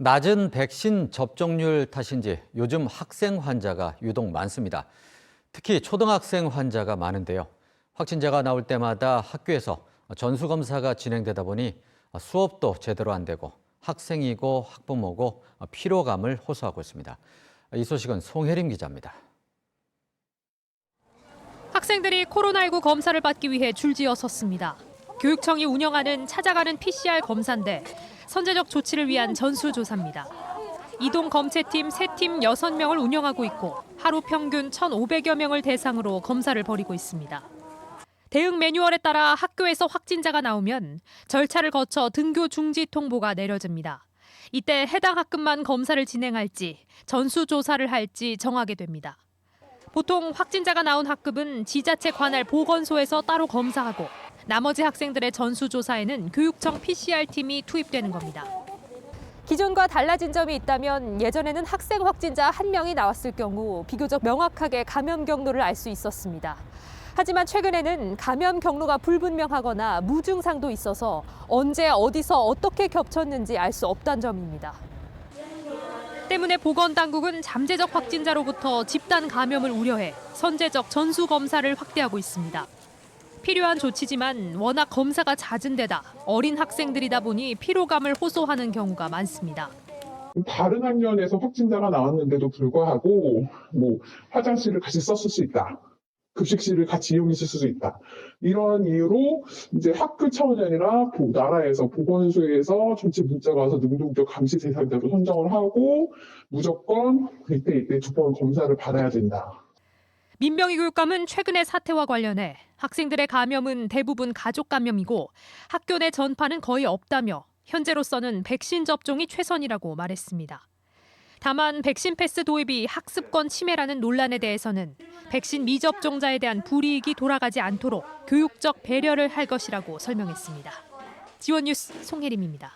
낮은 백신 접종률 탓인지 요즘 학생 환자가 유독 많습니다. 특히 초등학생 환자가 많은데요. 확진자가 나올 때마다 학교에서 전수검사가 진행되다 보니 수업도 제대로 안 되고 학생이고 학부모고 피로감을 호소하고 있습니다. 이 소식은 송혜림 기자입니다. 학생들이 코로나19 검사를 받기 위해 줄지어 섰습니다. 교육청이 운영하는 찾아가는 PCR 검사인데 선제적 조치를 위한 전수조사입니다. 이동 검체팀 3팀 6명을 운영하고 있고 하루 평균 1,500여 명을 대상으로 검사를 벌이고 있습니다. 대응 매뉴얼에 따라 학교에서 확진자가 나오면 절차를 거쳐 등교 중지 통보가 내려집니다. 이때 해당 학급만 검사를 진행할지 전수조사를 할지 정하게 됩니다. 보통 확진자가 나온 학급은 지자체 관할 보건소에서 따로 검사하고 나머지 학생들의 전수조사에는 교육청 PCR팀이 투입되는 겁니다. 기존과 달라진 점이 있다면 예전에는 학생 확진자 한 명이 나왔을 경우 비교적 명확하게 감염 경로를 알 수 있었습니다. 하지만 최근에는 감염 경로가 불분명하거나 무증상도 있어서 언제 어디서 어떻게 겹쳤는지 알 수 없다는 점입니다. 때문에 보건당국은 잠재적 확진자로부터 집단 감염을 우려해 선제적 전수 검사를 확대하고 있습니다. 필요한 조치지만 워낙 검사가 잦은 데다 어린 학생들이다 보니 피로감을 호소하는 경우가 많습니다. 다른 학년에서 확진자가 나왔는데도 불구하고 뭐 화장실을 같이 썼을 수 있다. 급식실을 같이 이용했을 수도 있다. 이러한 이유로 이제 학교 차원이 아니라 보- 나라에서 보건소에서 전체 문자가 와서 능동적 감시 대상자로 선정을 하고 무조건 이때 이때 두 번 검사를 받아야 된다. 민병희 교육감은 최근의 사태와 관련해 학생들의 감염은 대부분 가족 감염이고 학교 내 전파는 거의 없다며 현재로서는 백신 접종이 최선이라고 말했습니다. 다만 백신 패스 도입이 학습권 침해라는 논란에 대해서는 백신 미접종자에 대한 불이익이 돌아가지 않도록 교육적 배려를 할 것이라고 설명했습니다. 지원 뉴스 송혜림입니다.